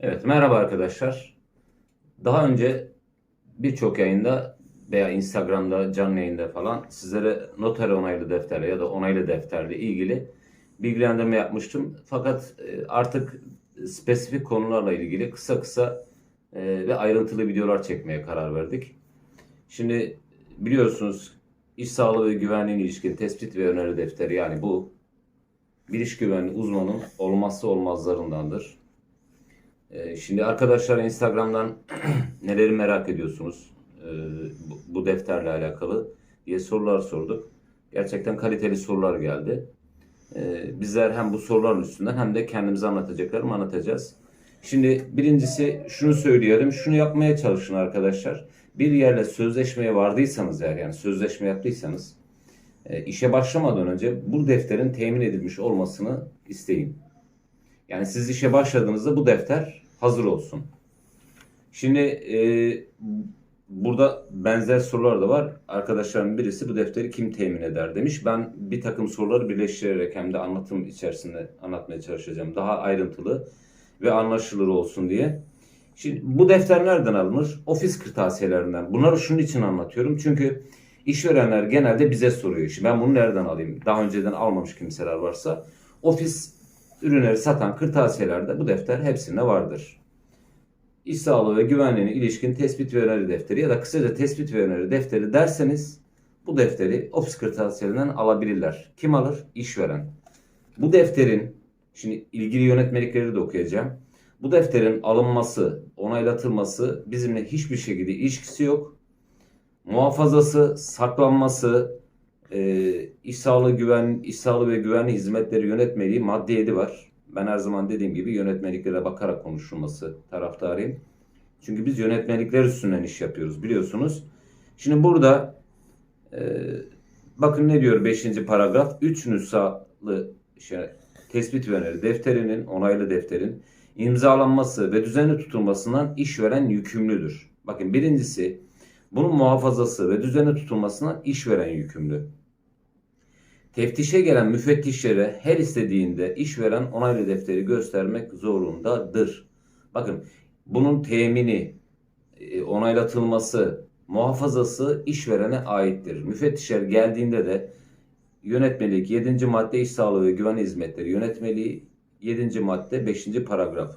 Evet, merhaba arkadaşlar. Daha önce birçok yayında veya Instagram'da, canlı yayında falan sizlere noter onaylı defterle ya da onaylı defterle ilgili bilgilendirme yapmıştım. Fakat e, artık spesifik konularla ilgili kısa kısa e, ve ayrıntılı videolar çekmeye karar verdik. Şimdi biliyorsunuz iş sağlığı ve güvenliğine ilişkin tespit ve öneri defteri yani bu bir iş güvenliği uzmanının olmazsa olmazlarındandır. Ee, Şimdi arkadaşlar Instagram'dan neleri merak ediyorsunuz ee, bu- defterle alakalı diye sorular sorduk. Gerçekten kaliteli sorular geldi. Ee, Bizler hem bu soruların üstünden hem de kendimize anlatacaklarımı anlatacağız. Şimdi birincisi şunu söyleyelim. Şunu yapmaya çalışın arkadaşlar. Bir yerle sözleşmeye vardıysanız eğer yani sözleşme yaptıysanız e, işe başlamadan önce bu defterin temin edilmiş olmasını isteyin. Yani siz işe başladığınızda bu defter hazır olsun. Şimdi e, burada benzer sorular da var. Arkadaşlarım birisi bu defteri kim temin eder demiş. Ben bir takım soruları birleştirerek hem de anlatım içerisinde anlatmaya çalışacağım. Daha ayrıntılı ve anlaşılır olsun diye. Şimdi bu defter nereden alınır? Ofis kırtasiyelerinden. Bunları şunun için anlatıyorum. Çünkü işverenler genelde bize soruyor. Şimdi ben bunu nereden alayım? Daha önceden almamış kimseler varsa. Ofis ürünleri satan kırtasiyelerde bu defter hepsinde vardır. İş sağlığı ve güvenliğine ilişkin tespit ve öneri defteri ya da kısaca tespit ve öneri defteri derseniz bu defteri ofis kırtasiyelerinden alabilirler. Kim alır? İşveren. Bu defterin şimdi ilgili yönetmelikleri de okuyacağım. Bu defterin alınması, onaylatılması bizimle hiçbir şekilde ilişkisi yok. Muhafazası, saklanması, e, iş sağlığı güven, iş sağlığı ve güvenlik hizmetleri yönetmeliği madde 7 var. Ben her zaman dediğim gibi yönetmeliklere bakarak konuşulması taraftarıyım. Çünkü biz yönetmelikler üstünden iş yapıyoruz biliyorsunuz. Şimdi burada e, bakın ne diyor 5. paragraf 3 nüshalı şey, tespit ve öneri defterinin onaylı defterin imzalanması ve düzenli tutulmasından işveren yükümlüdür. Bakın birincisi bunun muhafazası ve düzenli tutulmasından işveren yükümlü. Teftişe gelen müfettişlere her istediğinde işveren onaylı defteri göstermek zorundadır. Bakın bunun temini, e, onaylatılması, muhafazası işverene aittir. Müfettişler geldiğinde de yönetmelik 7. madde iş sağlığı ve güvenlik hizmetleri yönetmeliği 7. madde 5. paragraf.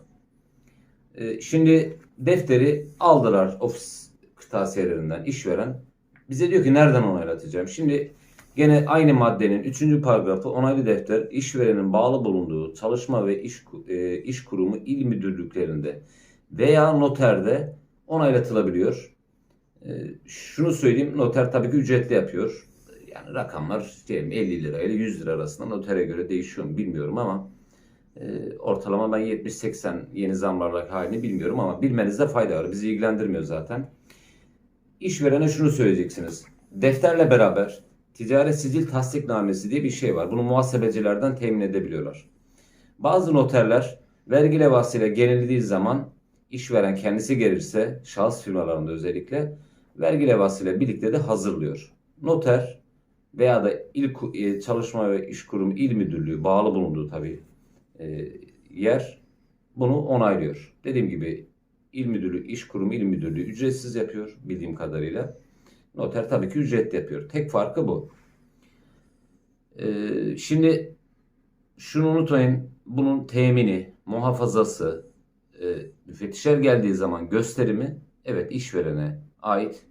E, Şimdi defteri aldılar ofis kırtasiyelerinden işveren. Bize diyor ki nereden onaylatacağım? Şimdi gene aynı maddenin 3. paragrafı onaylı defter işverenin bağlı bulunduğu çalışma ve iş, e, iş kurumu il müdürlüklerinde veya noterde onaylatılabiliyor. E, şunu söyleyeyim noter tabii ki ücretli yapıyor. Yani rakamlar diyelim 50 lira ile 100 lira arasında notere göre değişiyor mu bilmiyorum ama e, ortalama ben 70-80 yeni zamlarla halini bilmiyorum ama bilmenizde fayda var. Bizi ilgilendirmiyor zaten. İşverene şunu söyleyeceksiniz. Defterle beraber ticaret sicil tasdiknamesi diye bir şey var. Bunu muhasebecilerden temin edebiliyorlar. Bazı noterler vergi levhasıyla gelindiği zaman işveren kendisi gelirse şahıs firmalarında özellikle vergi levhasıyla birlikte de hazırlıyor. Noter veya da il e, çalışma ve iş kurumu il müdürlüğü bağlı bulunduğu tabii e, yer bunu onaylıyor. Dediğim gibi il müdürlüğü, iş kurumu il müdürlüğü ücretsiz yapıyor bildiğim kadarıyla. Noter tabii ki ücretli yapıyor. Tek farkı bu. Ee, şimdi şunu unutmayın. Bunun temini, muhafazası, e, müfettişler geldiği zaman gösterimi evet işverene ait.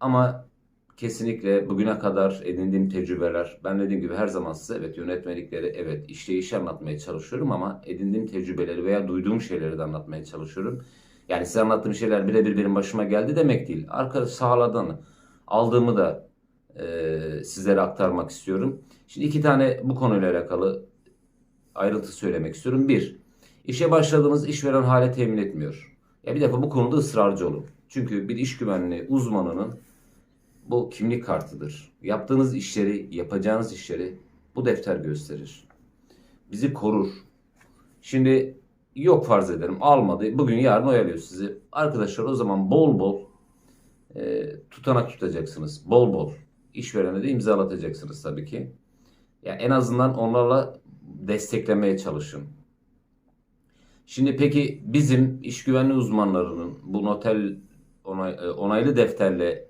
Ama kesinlikle bugüne kadar edindiğim tecrübeler, ben dediğim gibi her zaman size evet yönetmelikleri, evet işleyişi anlatmaya çalışıyorum ama edindiğim tecrübeleri veya duyduğum şeyleri de anlatmaya çalışıyorum. Yani size anlattığım şeyler birebir benim başıma geldi demek değil. Arka sahalardan aldığımı da e, sizlere aktarmak istiyorum. Şimdi iki tane bu konuyla alakalı ayrıntı söylemek istiyorum. Bir, işe başladığınız işveren hale temin etmiyor. Ya bir defa bu konuda ısrarcı olun. Çünkü bir iş güvenliği uzmanının bu kimlik kartıdır. Yaptığınız işleri, yapacağınız işleri bu defter gösterir. Bizi korur. Şimdi yok farz ederim almadı. Bugün yarın oyalıyor sizi. Arkadaşlar o zaman bol bol e, tutanak tutacaksınız. Bol bol. İşverene de imzalatacaksınız tabii ki. Ya en azından onlarla desteklemeye çalışın. Şimdi peki bizim iş güvenliği uzmanlarının bu notel onay- e, onaylı defterle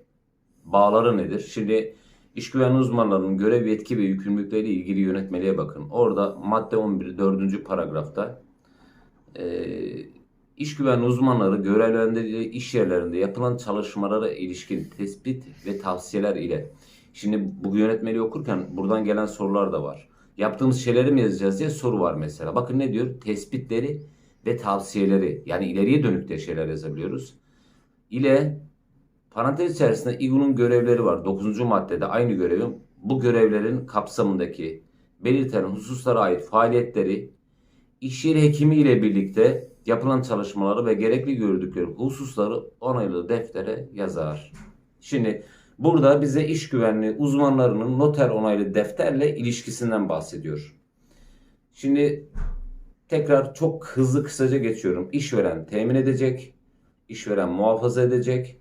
bağları nedir? Şimdi iş güvenliği uzmanlarının görev yetki ve yükümlülükleriyle ilgili yönetmeliğe bakın. Orada madde 11 4. paragrafta e, iş güvenliği uzmanları görevlendirildiği iş yerlerinde yapılan çalışmalara ilişkin tespit ve tavsiyeler ile Şimdi bu yönetmeliği okurken buradan gelen sorular da var. Yaptığımız şeyleri mi yazacağız diye soru var mesela. Bakın ne diyor? Tespitleri ve tavsiyeleri yani ileriye dönük de şeyler yazabiliyoruz. İle parantez içerisinde İGU'nun görevleri var. 9. maddede aynı görevin bu görevlerin kapsamındaki belirtilen hususlara ait faaliyetleri iş yeri hekimi ile birlikte yapılan çalışmaları ve gerekli gördükleri hususları onaylı deftere yazar. Şimdi burada bize iş güvenliği uzmanlarının noter onaylı defterle ilişkisinden bahsediyor. Şimdi tekrar çok hızlı kısaca geçiyorum. İşveren temin edecek, işveren muhafaza edecek.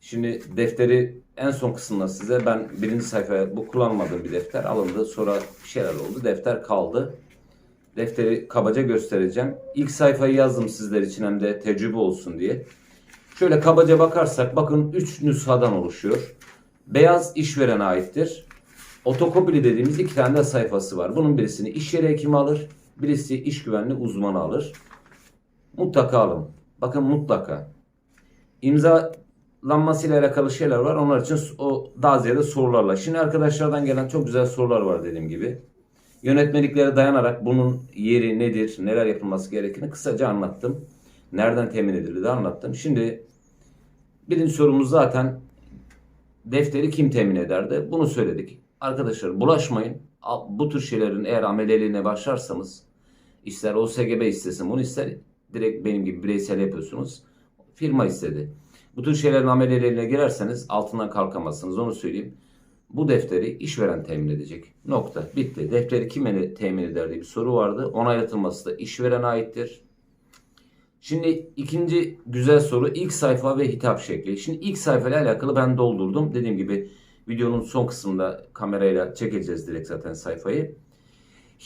Şimdi defteri en son kısımda size ben birinci sayfaya bu kullanmadığım bir defter alındı. Sonra bir şeyler oldu. Defter kaldı. Defteri kabaca göstereceğim. İlk sayfayı yazdım sizler için hem de tecrübe olsun diye. Şöyle kabaca bakarsak bakın 3 nüshadan oluşuyor. Beyaz işverene aittir. Otokopili dediğimiz iki tane de sayfası var. Bunun birisini iş yeri hekimi alır. Birisi iş güvenliği uzmanı alır. Mutlaka alın. Bakın mutlaka. İmzalanmasıyla alakalı şeyler var. Onlar için o daha ziyade sorularla. Şimdi arkadaşlardan gelen çok güzel sorular var dediğim gibi. Yönetmeliklere dayanarak bunun yeri nedir, neler yapılması gerektiğini kısaca anlattım. Nereden temin edildi de anlattım. Şimdi birinci sorumuz zaten defteri kim temin ederdi? Bunu söyledik. Arkadaşlar bulaşmayın. Bu tür şeylerin eğer ameliyeliğine başlarsanız ister OSGB istesin bunu ister direkt benim gibi bireysel yapıyorsunuz. Firma istedi. Bu tür şeylerin ameliyeliğine girerseniz altından kalkamazsınız onu söyleyeyim. Bu defteri işveren temin edecek. Nokta. Bitti. Defteri kime temin eder diye bir soru vardı. Onaylatılması da işverene aittir. Şimdi ikinci güzel soru ilk sayfa ve hitap şekli. Şimdi ilk sayfayla alakalı ben doldurdum. Dediğim gibi videonun son kısmında kamerayla çekeceğiz direkt zaten sayfayı.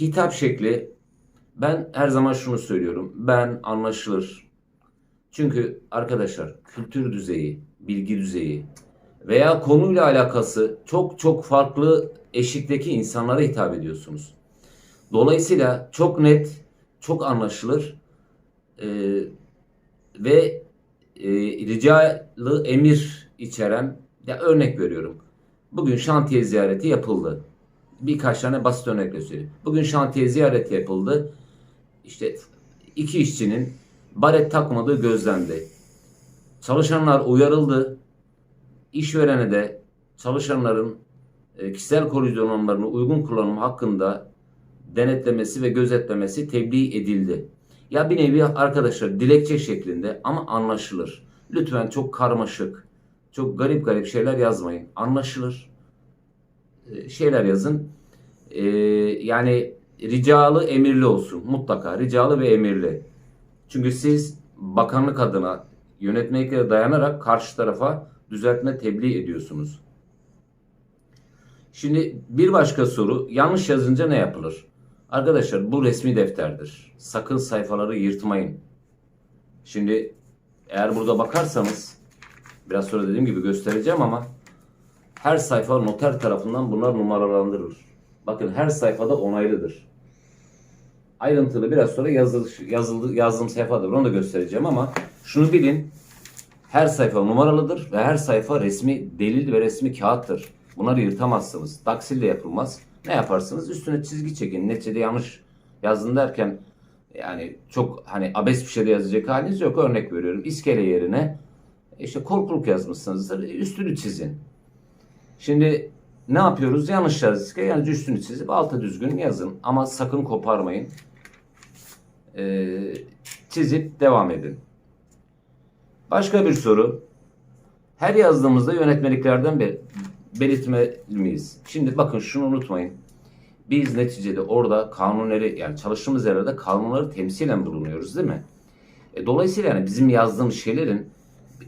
Hitap şekli ben her zaman şunu söylüyorum. Ben anlaşılır. Çünkü arkadaşlar kültür düzeyi, bilgi düzeyi veya konuyla alakası çok çok farklı eşikteki insanlara hitap ediyorsunuz. Dolayısıyla çok net, çok anlaşılır e, ve e, ricalı emir içeren ya örnek veriyorum. Bugün şantiye ziyareti yapıldı. Birkaç tane basit örnek göstereyim. Bugün şantiye ziyareti yapıldı. İşte iki işçinin baret takmadığı gözlendi. Çalışanlar uyarıldı. İşverene de çalışanların e, kişisel koruyucu donanımlarını uygun kullanım hakkında denetlemesi ve gözetlemesi tebliğ edildi. Ya bir nevi arkadaşlar dilekçe şeklinde ama anlaşılır. Lütfen çok karmaşık, çok garip garip şeyler yazmayın. Anlaşılır e, şeyler yazın. Ee, yani ricalı emirli olsun mutlaka. Ricalı ve emirli. Çünkü siz bakanlık adına yönetmeliklere dayanarak karşı tarafa düzeltme tebliğ ediyorsunuz. Şimdi bir başka soru yanlış yazınca ne yapılır? Arkadaşlar bu resmi defterdir. Sakın sayfaları yırtmayın. Şimdi eğer burada bakarsanız biraz sonra dediğim gibi göstereceğim ama her sayfa noter tarafından bunlar numaralandırılır. Bakın her sayfada onaylıdır. Ayrıntılı biraz sonra yazıldı, yazıldı, yazdığım sayfadır. Onu da göstereceğim ama şunu bilin. Her sayfa numaralıdır ve her sayfa resmi delil ve resmi kağıttır. Bunları yırtamazsınız. Taksil de yapılmaz. Ne yaparsınız? Üstüne çizgi çekin. Neticede yanlış yazdın derken yani çok hani abes bir şey de yazacak haliniz yok. Örnek veriyorum. İskele yerine işte korkuluk yazmışsınızdır. Üstünü çizin. Şimdi ne yapıyoruz? Yanlış yazdık. Yani üstünü çizip alta düzgün yazın. Ama sakın koparmayın. Ee, çizip devam edin. Başka bir soru. Her yazdığımızda yönetmeliklerden bir belirtmeliyiz. Şimdi bakın şunu unutmayın. Biz neticede orada kanunları yani çalıştığımız yerlerde kanunları temsilen bulunuyoruz değil mi? E, dolayısıyla yani bizim yazdığımız şeylerin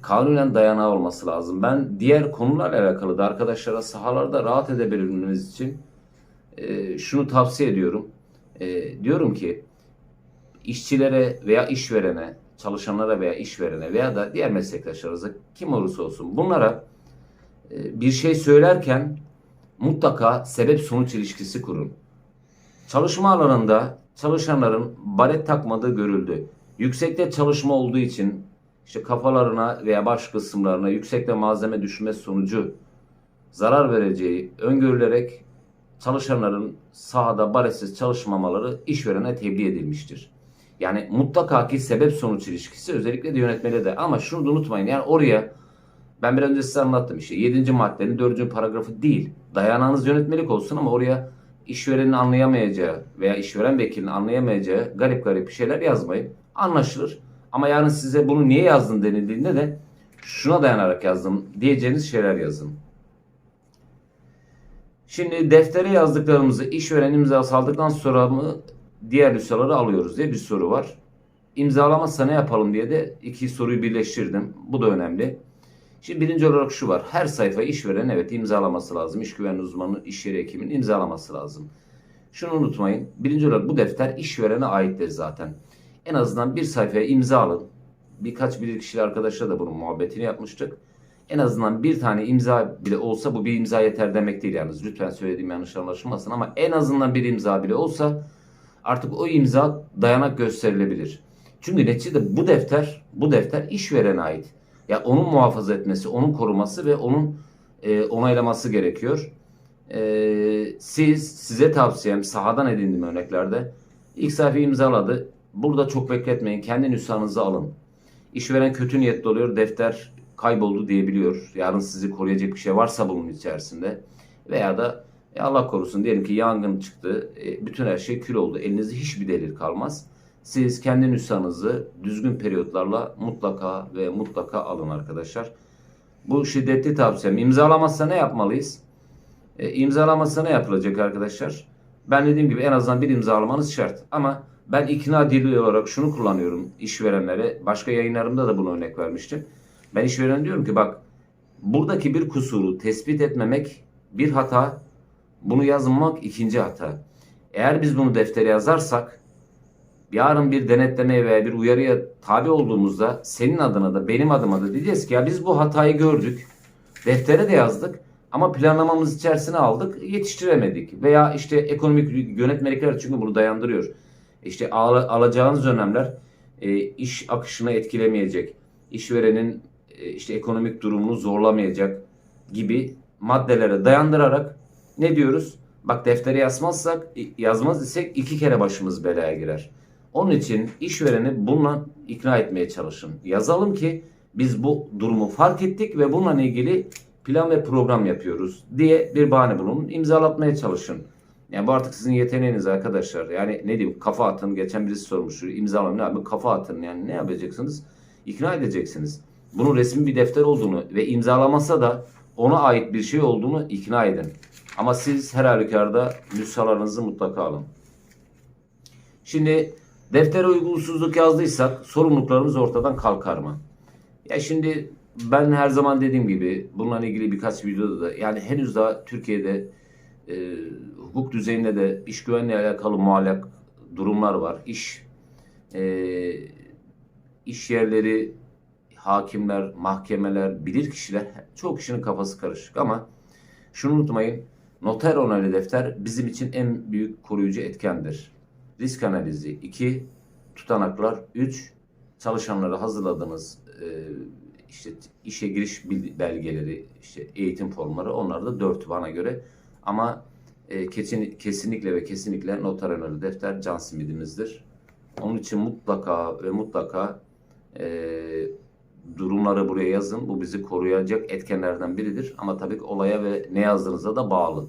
kanunen dayanağı olması lazım. Ben diğer konularla alakalı da arkadaşlara sahalarda rahat edebilmeniz için e, şunu tavsiye ediyorum. E, diyorum ki işçilere veya işverene, çalışanlara veya işverene veya da diğer meslektaşlarınıza kim olursa olsun bunlara e, bir şey söylerken mutlaka sebep sonuç ilişkisi kurun. Çalışma alanında çalışanların baret takmadığı görüldü. Yüksekte çalışma olduğu için işte kafalarına veya baş kısımlarına yüksekte malzeme düşme sonucu zarar vereceği öngörülerek çalışanların sahada baretsiz çalışmamaları işverene tebliğ edilmiştir. Yani mutlaka ki sebep sonuç ilişkisi özellikle de yönetmeli de ama şunu da unutmayın yani oraya ben biraz önce size anlattım işte 7. maddenin 4. paragrafı değil. Dayanağınız yönetmelik olsun ama oraya işverenin anlayamayacağı veya işveren vekilinin anlayamayacağı garip garip şeyler yazmayın. Anlaşılır. Ama yarın size bunu niye yazdın denildiğinde de şuna dayanarak yazdım diyeceğiniz şeyler yazın. Şimdi deftere yazdıklarımızı işveren imzası aldıktan sonra mı diğer nüshaları alıyoruz diye bir soru var. İmzalamazsa ne yapalım diye de iki soruyu birleştirdim. Bu da önemli. Şimdi birinci olarak şu var. Her sayfa işveren evet imzalaması lazım. İş güvenliği uzmanı, iş yeri hekiminin imzalaması lazım. Şunu unutmayın. Birinci olarak bu defter işverene aittir zaten. En azından bir sayfaya imza alın. Birkaç bilirkişili arkadaşla da bunun muhabbetini yapmıştık. En azından bir tane imza bile olsa bu bir imza yeter demek değil yalnız. Lütfen söylediğim yanlış anlaşılmasın ama en azından bir imza bile olsa artık o imza dayanak gösterilebilir. Çünkü neticede bu defter, bu defter işverene ait. Ya onun muhafaza etmesi, onun koruması ve onun e, onaylaması gerekiyor. E, siz, size tavsiyem sahadan edindiğim örneklerde ilk sayfayı imzaladı. Burada çok bekletmeyin. Kendi nüshanızı alın. İşveren kötü niyetli oluyor. Defter kayboldu diyebiliyor. Yarın sizi koruyacak bir şey varsa bunun içerisinde. Veya da e, Allah korusun diyelim ki yangın çıktı. e, bütün her şey kül oldu. Elinizde hiçbir delil kalmaz. Siz kendi nüshanızı düzgün periyotlarla mutlaka ve mutlaka alın arkadaşlar. Bu şiddetli tavsiyem. İmzalamazsa ne yapmalıyız? E, imzalamazsa ne yapılacak arkadaşlar? Ben dediğim gibi en azından bir imzalamanız şart. Ama ben ikna dili olarak şunu kullanıyorum işverenlere. Başka yayınlarımda da bunu örnek vermiştim. Ben işveren diyorum ki bak buradaki bir kusuru tespit etmemek bir hata. Bunu yazmamak ikinci hata. Eğer biz bunu deftere yazarsak yarın bir denetlemeye veya bir uyarıya tabi olduğumuzda senin adına da benim adıma da diyeceğiz ki ya biz bu hatayı gördük. Deftere de yazdık ama planlamamız içerisine aldık yetiştiremedik. Veya işte ekonomik yönetmelikler çünkü bunu dayandırıyor. İşte al- alacağınız önlemler e, iş akışını etkilemeyecek. işverenin e, işte ekonomik durumunu zorlamayacak gibi maddelere dayandırarak ne diyoruz? Bak deftere yazmazsak, yazmaz isek iki kere başımız belaya girer. Onun için işvereni bununla ikna etmeye çalışın. Yazalım ki biz bu durumu fark ettik ve bununla ilgili plan ve program yapıyoruz diye bir bahane bulun. imzalatmaya çalışın. Yani bu artık sizin yeteneğiniz arkadaşlar. Yani ne diyeyim kafa atın. Geçen birisi sormuştu. İmzalayın ne abi kafa atın. Yani ne yapacaksınız? İkna edeceksiniz. Bunun resmi bir defter olduğunu ve imzalamasa da ona ait bir şey olduğunu ikna edin. Ama siz her halükarda nüshalarınızı mutlaka alın. Şimdi deftere uygunsuzluk yazdıysak sorumluluklarımız ortadan kalkar mı? Ya şimdi ben her zaman dediğim gibi bununla ilgili birkaç videoda da yani henüz daha Türkiye'de e, hukuk düzeyinde de iş güvenliği alakalı muallak durumlar var. İş e, iş yerleri, hakimler, mahkemeler, bilirkişiler çoğu kişinin kafası karışık ama şunu unutmayın. Noter onaylı defter bizim için en büyük koruyucu etkendir. Risk analizi 2, tutanaklar 3, çalışanlara hazırladığınız e, işte işe giriş belgeleri, işte eğitim formları onlar da 4 bana göre. Ama e, kesin, kesinlikle ve kesinlikle noter onaylı defter can simidimizdir. Onun için mutlaka ve mutlaka e, durumları buraya yazın. Bu bizi koruyacak etkenlerden biridir. Ama tabii ki olaya ve ne yazdığınıza da bağlı.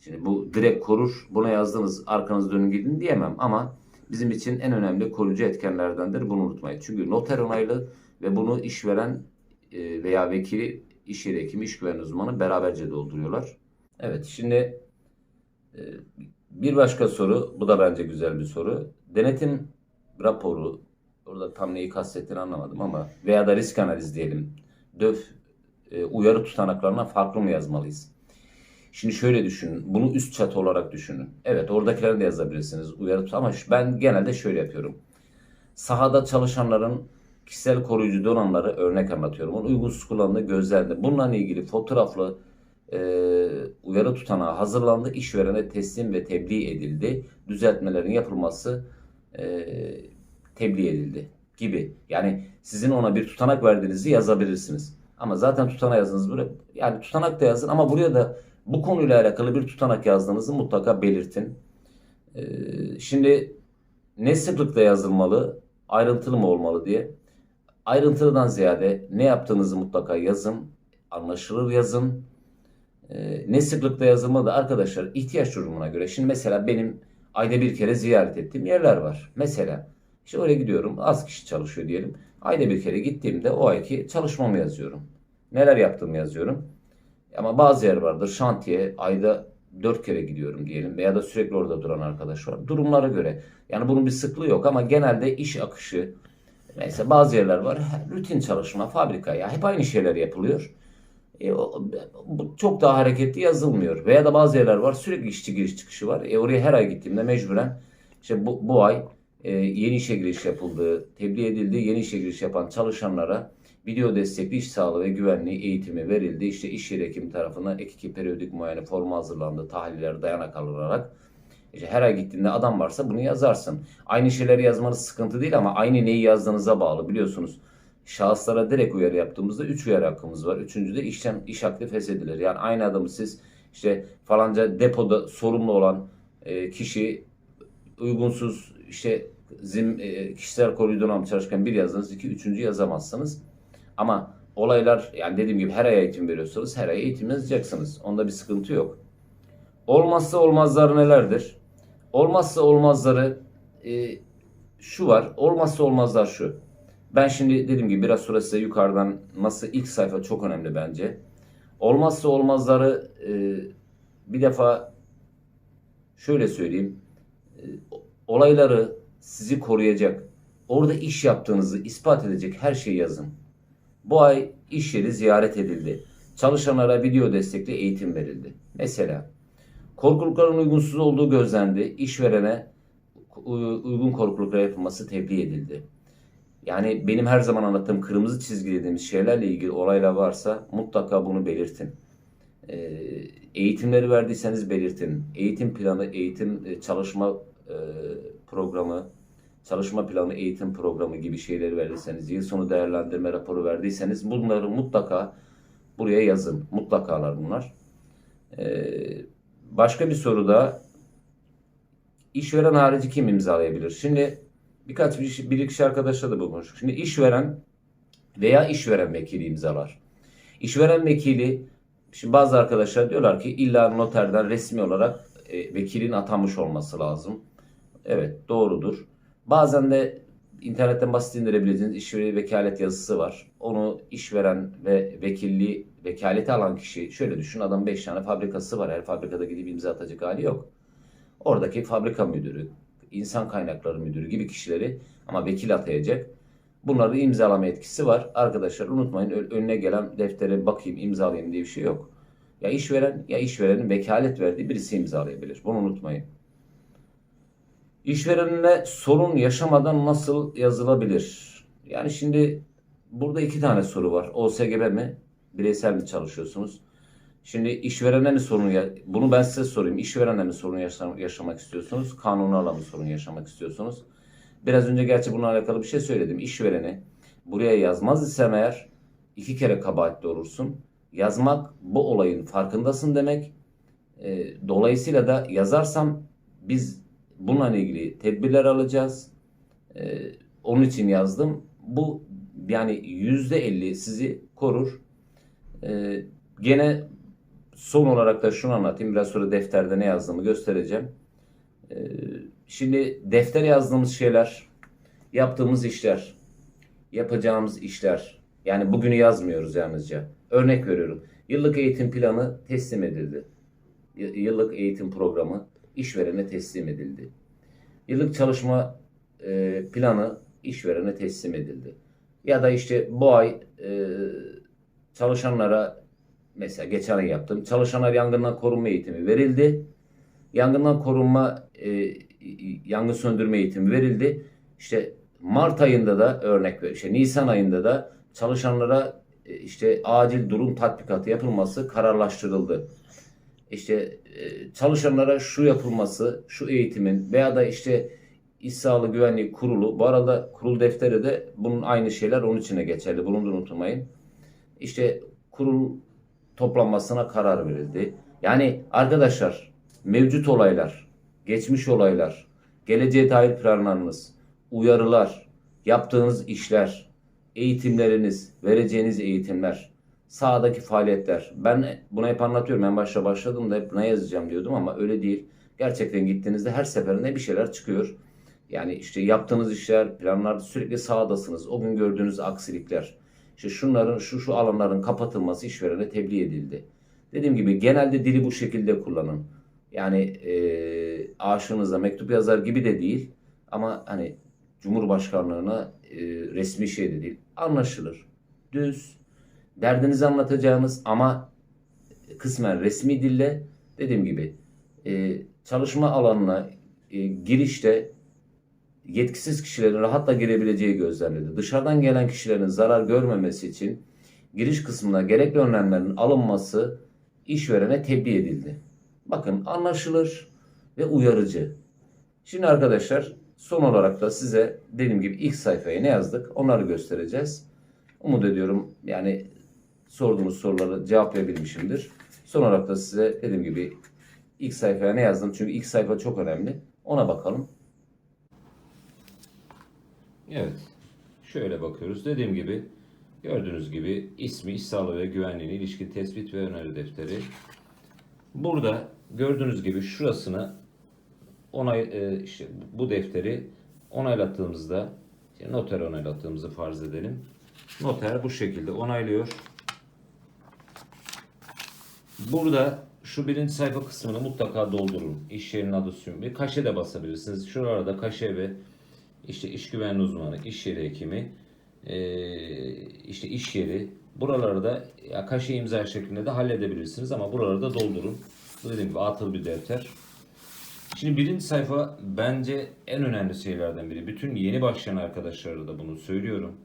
Şimdi bu direkt korur, buna yazdınız arkanız dönün gidin diyemem ama bizim için en önemli koruyucu etkenlerdendir. Bunu unutmayın. Çünkü noter onaylı ve bunu işveren e, veya vekili, iş yeri hekimi, iş güvenliği uzmanı beraberce dolduruyorlar. Evet şimdi e, bir başka soru, bu da bence güzel bir soru. Denetim raporu, orada tam neyi kastettiğini anlamadım ama veya da risk analizi diyelim. DÖF e, uyarı tutanaklarına farklı mı yazmalıyız? Şimdi şöyle düşünün. Bunu üst çatı olarak düşünün. Evet oradakileri de yazabilirsiniz. Uyarı ama ben genelde şöyle yapıyorum. Sahada çalışanların kişisel koruyucu donanımları örnek anlatıyorum. Onun uygunsuz kullanımı gözlendi. Bununla ilgili fotoğraflı e, uyarı tutanağı hazırlandı. İşverene teslim ve tebliğ edildi. Düzeltmelerin yapılması e, tebliğ edildi gibi. Yani sizin ona bir tutanak verdiğinizi yazabilirsiniz. Ama zaten tutanağı yazdınız buraya. Yani tutanak da yazın ama buraya da bu konuyla alakalı bir tutanak yazdığınızı mutlaka belirtin. Ee, şimdi ne sıklıkta yazılmalı, ayrıntılı mı olmalı diye. Ayrıntılıdan ziyade ne yaptığınızı mutlaka yazın, anlaşılır yazın. Ee, ne sıklıkta yazılmalı da arkadaşlar ihtiyaç durumuna göre. Şimdi mesela benim ayda bir kere ziyaret ettiğim yerler var. Mesela işte oraya gidiyorum az kişi çalışıyor diyelim. Ayda bir kere gittiğimde o ayki çalışmamı yazıyorum. Neler yaptığımı yazıyorum. Ama bazı yer vardır şantiye ayda dört kere gidiyorum diyelim veya da sürekli orada duran arkadaş var. Durumlara göre. Yani bunun bir sıklığı yok ama genelde iş akışı mesela bazı yerler var rutin çalışma fabrika ya hep aynı şeyler yapılıyor. E, bu çok daha hareketli yazılmıyor. Veya da bazı yerler var sürekli işçi giriş çıkışı var. E, oraya her ay gittiğimde mecburen işte bu, bu ay e, yeni işe giriş yapıldığı, tebliğ edildiği yeni işe giriş yapan çalışanlara video destekli iş sağlığı ve güvenliği eğitimi verildi. İşte iş yeri hekimi tarafından ek iki periyodik muayene formu hazırlandı. Tahliller dayanak alınarak. İşte her ay gittiğinde adam varsa bunu yazarsın. Aynı şeyleri yazmanız sıkıntı değil ama aynı neyi yazdığınıza bağlı biliyorsunuz. Şahıslara direkt uyarı yaptığımızda 3 uyarı hakkımız var. Üçüncüde işlem iş akdi feshedilir. Yani aynı adamı siz işte falanca depoda sorumlu olan e, kişi uygunsuz işte zim, e, kişisel donanım çalışırken bir yazdınız, iki üçüncü yazamazsınız. Ama olaylar yani dediğim gibi her ay eğitim veriyorsanız her ay eğitim yazacaksınız. Onda bir sıkıntı yok. Olmazsa olmazları nelerdir? Olmazsa olmazları e, şu var. Olmazsa olmazlar şu. Ben şimdi dediğim gibi biraz sonra size yukarıdan nasıl ilk sayfa çok önemli bence. Olmazsa olmazları e, bir defa şöyle söyleyeyim. E, olayları sizi koruyacak, orada iş yaptığınızı ispat edecek her şeyi yazın. Bu ay iş yeri ziyaret edildi. Çalışanlara video destekli eğitim verildi. Mesela korkulukların uygunsuz olduğu gözlendi. İşverene uygun korkuluklar yapılması tebliğ edildi. Yani benim her zaman anlattığım kırmızı çizgi dediğimiz şeylerle ilgili olaylar varsa mutlaka bunu belirtin. Ee, eğitimleri verdiyseniz belirtin. Eğitim planı, eğitim e, çalışma e, programı, çalışma planı, eğitim programı gibi şeyleri verdiyseniz, yıl sonu değerlendirme raporu verdiyseniz bunları mutlaka buraya yazın. Mutlakalar bunlar. Ee, başka bir soru da işveren harici kim imzalayabilir? Şimdi birkaç bir, bir iki arkadaşla da bu konuştuk. Şimdi işveren veya işveren vekili imzalar. İşveren vekili Şimdi bazı arkadaşlar diyorlar ki illa noterden resmi olarak e, vekilin atanmış olması lazım. Evet doğrudur. Bazen de internetten basit indirebileceğiniz işveri vekalet yazısı var. Onu işveren ve vekilliği vekaleti alan kişi şöyle düşün adam 5 tane fabrikası var. Her fabrikada gidip imza atacak hali yok. Oradaki fabrika müdürü, insan kaynakları müdürü gibi kişileri ama vekil atayacak. Bunların imzalama etkisi var. Arkadaşlar unutmayın önüne gelen deftere bakayım imzalayayım diye bir şey yok. Ya işveren ya işverenin vekalet verdiği birisi imzalayabilir. Bunu unutmayın. İşverenine sorun yaşamadan nasıl yazılabilir? Yani şimdi burada iki tane soru var. OSGB mi? Bireysel mi çalışıyorsunuz? Şimdi işverene mi sorun bunu ben size sorayım. İşverene mi sorun yaşam- yaşamak istiyorsunuz? Kanunlarla mı sorun yaşamak istiyorsunuz? Biraz önce gerçi bununla alakalı bir şey söyledim. İşvereni buraya yazmaz isem eğer iki kere kabahatli olursun. Yazmak bu olayın farkındasın demek. E, dolayısıyla da yazarsam biz bununla ilgili tedbirler alacağız. E, onun için yazdım. Bu yani yüzde elli sizi korur. E, gene son olarak da şunu anlatayım. Biraz sonra defterde ne yazdığımı göstereceğim. E, şimdi deftere yazdığımız şeyler, yaptığımız işler, yapacağımız işler. Yani bugünü yazmıyoruz yalnızca. Örnek veriyorum. Yıllık eğitim planı teslim edildi. Yıllık eğitim programı işverene teslim edildi. Yıllık çalışma e, planı işverene teslim edildi. Ya da işte bu ay e, çalışanlara mesela geçen ay yaptım. Çalışanlar yangından korunma eğitimi verildi. Yangından korunma e, yangın söndürme eğitimi verildi. İşte Mart ayında da örnek ver, işte Nisan ayında da çalışanlara e, işte acil durum tatbikatı yapılması kararlaştırıldı. İşte e, çalışanlara şu yapılması, şu eğitimin veya da işte İş Sağlığı Güvenliği Kurulu, bu arada kurul defteri de bunun aynı şeyler onun içine geçerli. Bunu da unutmayın. İşte kurul toplanmasına karar verildi. Yani arkadaşlar mevcut olaylar, geçmiş olaylar, geleceğe dair planlarınız, uyarılar, yaptığınız işler, eğitimleriniz, vereceğiniz eğitimler, sahadaki faaliyetler. Ben buna hep anlatıyorum. En başta başladım da hep ne yazacağım diyordum ama öyle değil. Gerçekten gittiğinizde her seferinde bir şeyler çıkıyor. Yani işte yaptığınız işler, planlar sürekli sahadasınız. O gün gördüğünüz aksilikler. İşte şunların, şu şu alanların kapatılması işverene tebliğ edildi. Dediğim gibi genelde dili bu şekilde kullanın. Yani e, aşığınıza mektup yazar gibi de değil. Ama hani Cumhurbaşkanlığına e, resmi şey de değil. Anlaşılır. Düz. Derdinizi anlatacağınız ama kısmen resmi dille dediğim gibi e, çalışma alanına e, girişte yetkisiz kişilerin rahatla girebileceği gözlemledi. Dışarıdan gelen kişilerin zarar görmemesi için giriş kısmına gerekli önlemlerin alınması işverene tebliğ edildi. Bakın anlaşılır ve uyarıcı. Şimdi arkadaşlar son olarak da size dediğim gibi ilk sayfaya ne yazdık onları göstereceğiz. Umut ediyorum yani sorduğunuz soruları cevaplayabilmişimdir. Son olarak da size dediğim gibi ilk sayfaya ne yazdım çünkü ilk sayfa çok önemli. Ona bakalım. Evet. Şöyle bakıyoruz. Dediğim gibi gördüğünüz gibi ismi, iş sağlığı ve güvenliğine ilişkin tespit ve öneri defteri. Burada gördüğünüz gibi şurasını onay e, işte bu defteri onaylattığımızda noter onaylattığımızı farz edelim. Noter bu şekilde onaylıyor. Burada şu birinci sayfa kısmını mutlaka doldurun. İş yerinin adı süm ve kaşe de basabilirsiniz. Şuralarda kaşe ve işte iş güvenliği uzmanı, iş yeri hekimi, eee, işte iş yeri. Buraları da ya kaşe imza şeklinde de halledebilirsiniz ama buraları da doldurun. Dediğim gibi atıl bir defter. Şimdi birinci sayfa bence en önemli şeylerden biri. Bütün yeni başlayan arkadaşlara da bunu söylüyorum.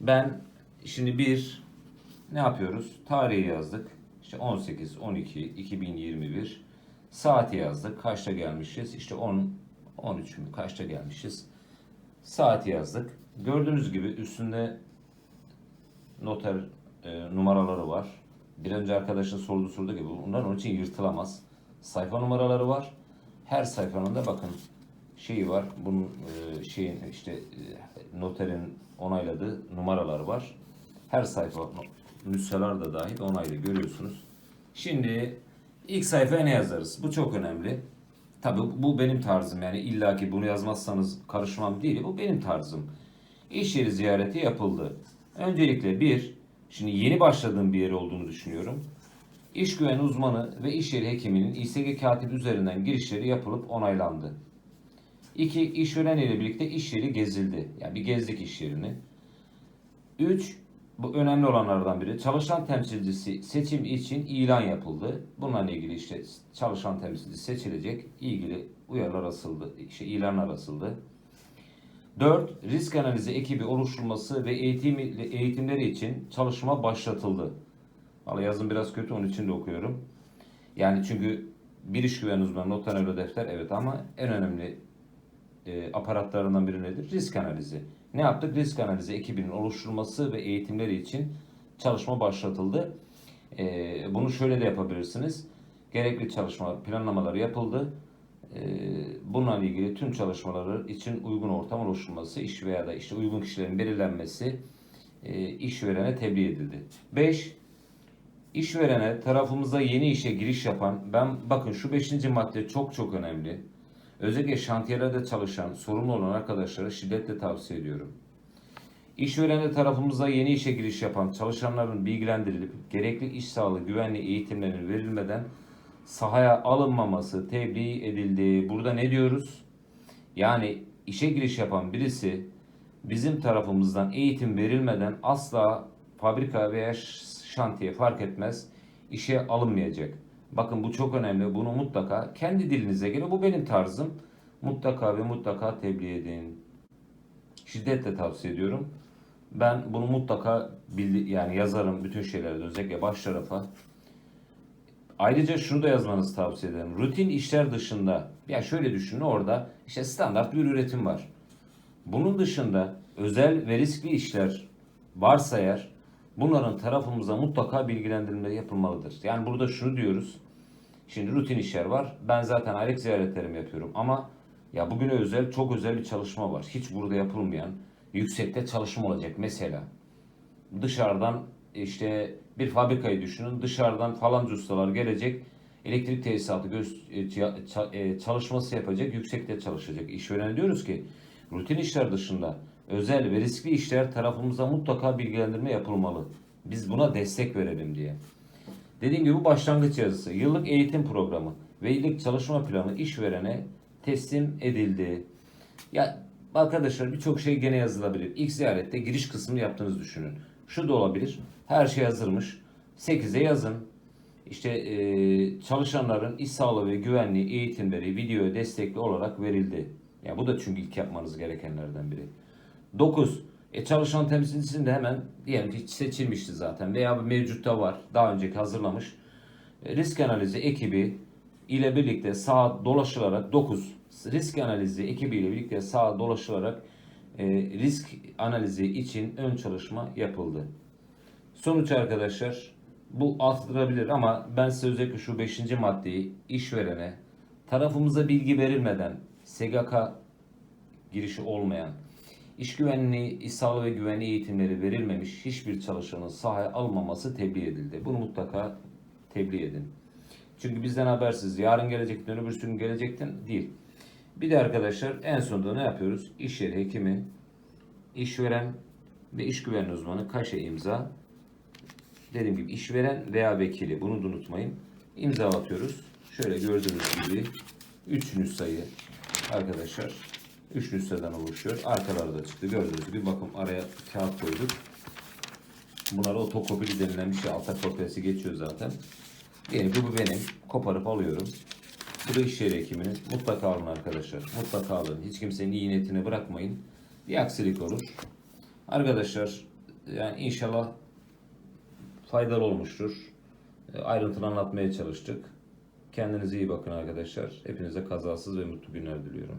Ben şimdi bir ne yapıyoruz? Tarihi yazdık. İşte 18 12 2021 saati yazdık. Kaçta gelmişiz? İşte 10 13 mü? Kaçta gelmişiz? Saati yazdık. Gördüğünüz gibi üstünde noter e, numaraları var. Bir önce arkadaşın sorduğu soruda gibi bunlar onun için yırtılamaz. Sayfa numaraları var. Her sayfanın da bakın şeyi var. Bunun e, şeyin işte e, noterin onayladığı numaraları var. Her sayfa nüshalar da dahil onaylı görüyorsunuz. Şimdi ilk sayfaya ne yazarız? Bu çok önemli. Tabii bu benim tarzım yani illaki bunu yazmazsanız karışmam değil. Bu benim tarzım. İş yeri ziyareti yapıldı. Öncelikle bir, şimdi yeni başladığım bir yer olduğunu düşünüyorum. İş güveni uzmanı ve iş yeri hekiminin İSG katibi üzerinden girişleri yapılıp onaylandı. İki, işveren ile birlikte iş yeri gezildi. Yani bir gezdik iş yerini. Üç, bu önemli olanlardan biri. Çalışan temsilcisi seçim için ilan yapıldı. Bununla ilgili işte çalışan temsilcisi seçilecek. ilgili uyarılar asıldı. işte ilanlar asıldı. 4. Risk analizi ekibi oluşturulması ve eğitim, eğitimleri için çalışma başlatıldı. Valla yazım biraz kötü onun için de okuyorum. Yani çünkü bir iş güven uzmanı noter defter evet ama en önemli e, aparatlarından biri nedir? Risk analizi. Ne yaptık? Risk analizi ekibinin oluşturulması ve eğitimleri için çalışma başlatıldı. E, bunu şöyle de yapabilirsiniz. Gerekli çalışma planlamaları yapıldı. E, bununla ilgili tüm çalışmaları için uygun ortam oluşturulması, iş veya da işte uygun kişilerin belirlenmesi e, işverene tebliğ edildi. 5. İşverene tarafımıza yeni işe giriş yapan, ben bakın şu 5. madde çok çok önemli. Özellikle şantiyelerde çalışan, sorumlu olan arkadaşlara şiddetle tavsiye ediyorum. İşverene tarafımıza yeni işe giriş yapan çalışanların bilgilendirilip gerekli iş sağlığı güvenliği eğitimlerinin verilmeden sahaya alınmaması tebliğ edildi. Burada ne diyoruz? Yani işe giriş yapan birisi bizim tarafımızdan eğitim verilmeden asla fabrika veya şantiye fark etmez işe alınmayacak. Bakın bu çok önemli. Bunu mutlaka kendi dilinize göre bu benim tarzım. Mutlaka ve mutlaka tebliğ edin. Şiddetle tavsiye ediyorum. Ben bunu mutlaka bildi, yani yazarım bütün şeylerde özellikle baş tarafa. Ayrıca şunu da yazmanızı tavsiye ederim. Rutin işler dışında, ya şöyle düşünün orada işte standart bir üretim var. Bunun dışında özel ve riskli işler varsa eğer bunların tarafımıza mutlaka bilgilendirme yapılmalıdır. Yani burada şunu diyoruz. Şimdi rutin işler var. Ben zaten aylık ziyaretlerimi yapıyorum ama ya bugüne özel çok özel bir çalışma var. Hiç burada yapılmayan yüksekte çalışma olacak mesela. Dışarıdan işte bir fabrikayı düşünün. Dışarıdan falanca ustalar gelecek. Elektrik tesisatı e, e, çalışması yapacak. Yüksekte çalışacak. İşverene diyoruz ki rutin işler dışında özel ve riskli işler tarafımıza mutlaka bilgilendirme yapılmalı. Biz buna destek verelim diye. Dediğim gibi bu başlangıç yazısı. Yıllık eğitim programı ve yıllık çalışma planı işverene teslim edildi. Ya arkadaşlar birçok şey gene yazılabilir. İlk ziyarette giriş kısmını yaptığınızı düşünün. Şu da olabilir. Her şey hazırmış. 8'e yazın. İşte e, çalışanların iş sağlığı ve güvenliği eğitimleri videoya destekli olarak verildi. Ya bu da çünkü ilk yapmanız gerekenlerden biri. 9. E çalışan temsilcisini de hemen diyelim ki seçilmişti zaten veya mevcutta var. Daha önceki hazırlamış. E, risk analizi ekibi ile birlikte sağa dolaşılarak 9. Risk analizi ekibiyle birlikte sağa dolaşılarak e, risk analizi için ön çalışma yapıldı. Sonuç arkadaşlar bu arttırabilir ama ben size özellikle şu 5. maddeyi işverene tarafımıza bilgi verilmeden SGK girişi olmayan, iş güvenliği, iş sağlığı ve güvenliği eğitimleri verilmemiş hiçbir çalışanın sahaya almaması tebliğ edildi. Bunu mutlaka tebliğ edin. Çünkü bizden habersiz yarın gelecektin, öbür gün gelecektin değil. Bir de arkadaşlar en sonunda ne yapıyoruz? İş yeri hekimi, işveren ve iş güvenliği uzmanı kaşe imza. Dediğim gibi işveren veya vekili bunu da unutmayın. İmza atıyoruz. Şöyle gördüğünüz gibi 3 nüshayı arkadaşlar 3 nüshadan oluşuyor. Arkaları da çıktı. Gördüğünüz gibi bakın araya kağıt koyduk. Bunlar otokopili denilen bir şey. Alta kopyası geçiyor zaten. Diyelim ki bu benim. Koparıp alıyorum. Bu da iş yeri hekiminin. Mutlaka alın arkadaşlar. Mutlaka alın. Hiç kimsenin iyi niyetini bırakmayın. Bir aksilik olur. Arkadaşlar yani inşallah faydalı olmuştur. E, Ayrıntılı anlatmaya çalıştık. Kendinize iyi bakın arkadaşlar. Hepinize kazasız ve mutlu günler diliyorum.